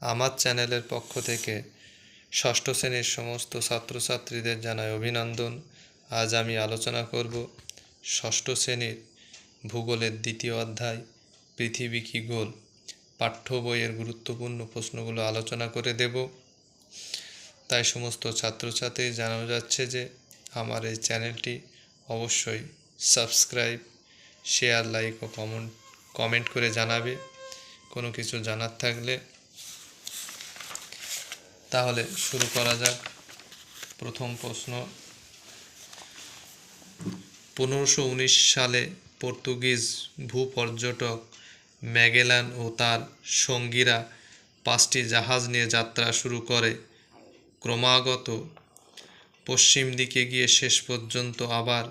আমার চ্যানেলের পক্ষ থেকে ষষ্ঠ শ্রেণির সমস্ত ছাত্রছাত্রীদের জানাই অভিনন্দন। আজ আমি আলোচনা করব ষষ্ঠ শ্রেণির ভূগোলের দ্বিতীয় অধ্যায়, পৃথিবী কি গোল? পাঠ্য বইয়ের গুরুত্বপূর্ণ প্রশ্নগুলো আলোচনা করে দেব। তাই সমস্ত ছাত্রছাত্রী জানানো যাচ্ছে যে আমার এই চ্যানেলটি অবশ্যই সাবস্ক্রাইব, শেয়ার, লাইক ও কমেন্ট কমেন্ট করে জানাবে। কোনো কিছু জানার থাকলে তাহলে শুরু করা যাক। প্রথম প্রশ্ন। পনেরোশো সালে পর্তুগিজ ভূপর্যটক ম্যাগেলান ও তার সঙ্গীরা পাঁচটি জাহাজ নিয়ে যাত্রা শুরু করে। ক্রমাগত পশ্চিম দিকে গিয়ে শেষ পর্যন্ত আবার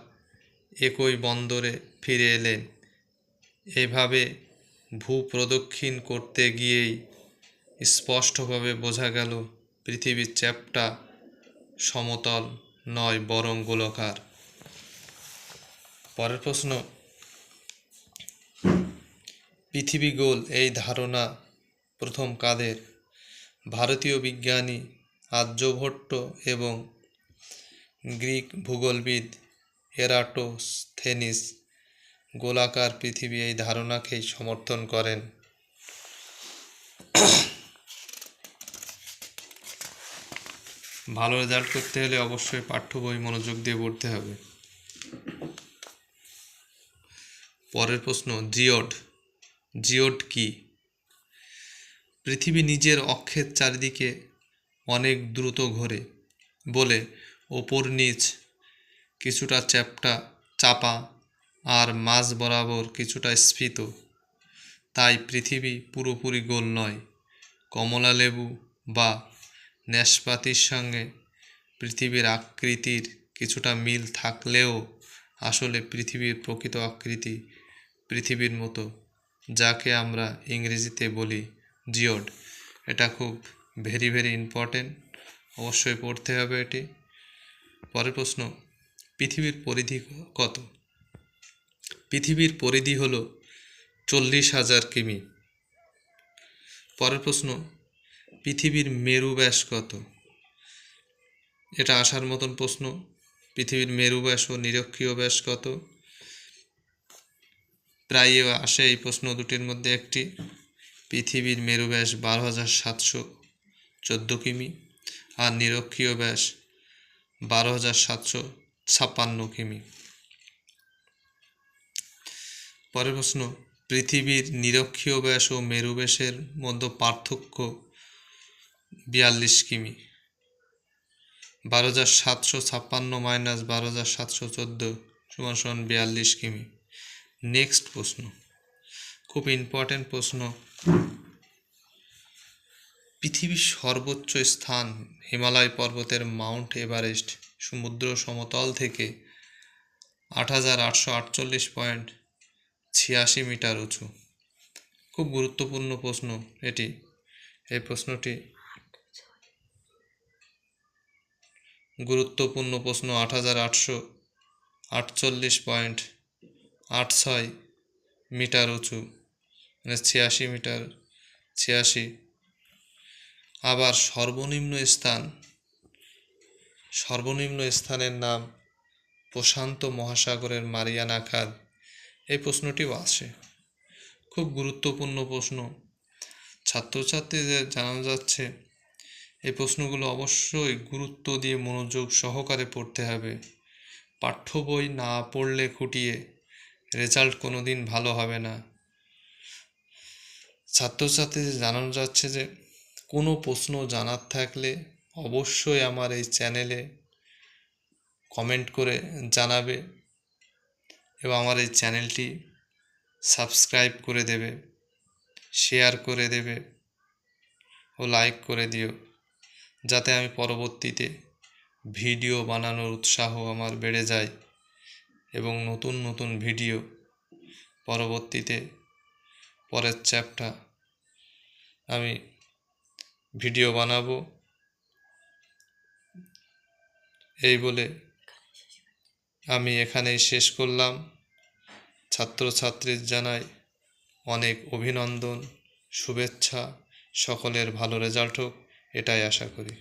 একই বন্দরে ফিরে এলেন। এভাবে ভূপ্রদক্ষিণ করতে গিয়েই স্পষ্টভাবে বোঝা গেল পৃথিবীর চ্যাপ্টা সমতল নয়, বরং গোলকার। পরের প্রশ্ন, পৃথিবী গোল, এই ধারণা প্রথম কাদের? ভারতীয় বিজ্ঞানী আর্যভট্ট এবং গ্রিক ভূগোলবিদ এরাটোস্থেনিস গোলাকার পৃথিবী এই ধারণাকেই সমর্থন করেন। ভালো রেজাল্ট করতে হলে অবশ্যই পাঠ্য বই মনোযোগ দিয়ে পড়তে হবে। পরের প্রশ্ন, জিওড। জিওড কি? পৃথিবী নিজের অক্ষের চারিদিকে অনেক দ্রুত ঘোরে। বলে, ওপর নিচ কিছুটা চ্যাপ্টা চাপা আর মাঝ বরাবর কিছুটা স্ফীত। তাই পৃথিবী পুরোপুরি গোল নয়। কমলা লেবু বা ন্যাসপাতির সঙ্গে পৃথিবীর আকৃতির কিছুটা মিল থাকলেও আসলে পৃথিবীর প্রকৃত আকৃতি পৃথিবীর মতো, যাকে আমরা ইংরেজিতে বলি জিওড। এটা খুব ভেরি ভেরি ইম্পর্টেন্ট। অবশ্যই পড়তে হবে এটি। পরের প্রশ্ন, পৃথিবীর পরিধি কত? পৃথিবীর পরিধি হল চল্লিশ হাজার কিমি। পরের প্রশ্ন পৃথিবীর মেরু ব্যাস কত? এটা আসার মতন প্রশ্ন। পৃথিবীর মেরু ব্যাস ও নিরক্ষীয় ব্যাস কত? প্রায় আসে এই প্রশ্ন দুটির মধ্যে একটি। পৃথিবীর মেরু ব্যাস বারো হাজার সাতশো চোদ্দ কিমি আর নিরক্ষীয় ব্যাস বারো হাজার সাতশো ছাপ্পান্ন কিমি। পরের প্রশ্ন, পৃথিবীর নিরক্ষীয় ব্যাস ও মেরু ব্যাসের মধ্যে পার্থক্য বিয়াল্লিশ কিমি। বারো হাজার সাতশো ছাপ্পান্ন মাইনাস বারো হাজার সাতশো চোদ্দ সমান সমান বিয়াল্লিশ কিমি। নেক্সট প্রশ্ন। খুব ইম্পর্ট্যান্ট প্রশ্ন। পৃথিবীর সর্বোচ্চ স্থান হিমালয় পর্বতের মাউন্ট এভারেস্ট সমুদ্র সমতল থেকে আট হাজার আটশো আটচল্লিশ পয়েন্ট ছিয়াশি মিটার উঁচু। খুব গুরুত্বপূর্ণ প্রশ্ন এটি। এই প্রশ্নটি গুরুত্বপূর্ণ প্রশ্ন আট হাজার আটশো আটচল্লিশ পয়েন্ট আট ছয় মিটার উঁচু মানে ছিয়াশি মিটার ছিয়াশি। আবার সর্বনিম্ন স্থান, সর্বনিম্ন স্থানের নাম প্রশান্ত মহাসাগরের মারিয়ানা খাদ এই প্রশ্নটিও আসে খুব গুরুত্বপূর্ণ প্রশ্ন। ছাত্রছাত্রীদের জানানো যাচ্ছে এই প্রশ্নগুলো অবশ্যই গুরুত্ব দিয়ে মনোযোগ সহকারে পড়তে হবে। পাঠ্য বই না পড়লে খুঁটিয়ে রেজাল্ট কোনো দিন ভালো হবে না। ছাত্রছাত্রীদের জানানো যাচ্ছে যে, কোনো প্রশ্ন জানার থাকলে অবশ্যই আমার এই চ্যানেলে কমেন্ট করে জানাবে এবং আমার এই চ্যানেলটি সাবস্ক্রাইব করে দেবে, শেয়ার করে দেবে ও লাইক করে দিও। যাতে আমি পরবর্তীতে ভিডিও বানানোর উৎসাহ আমার বেড়ে যায় এবং নতুন নতুন ভিডিও পরবর্তীতে পরের চ্যাপ্টার আমি ভিডিও বানাবো। এই বলে আমি এখানেই শেষ করলাম। ছাত্রছাত্রীর জানাই অনেক অভিনন্দন, শুভেচ্ছা, সকলের ভালো রেজাল্ট হোক। এটাই আশা করি।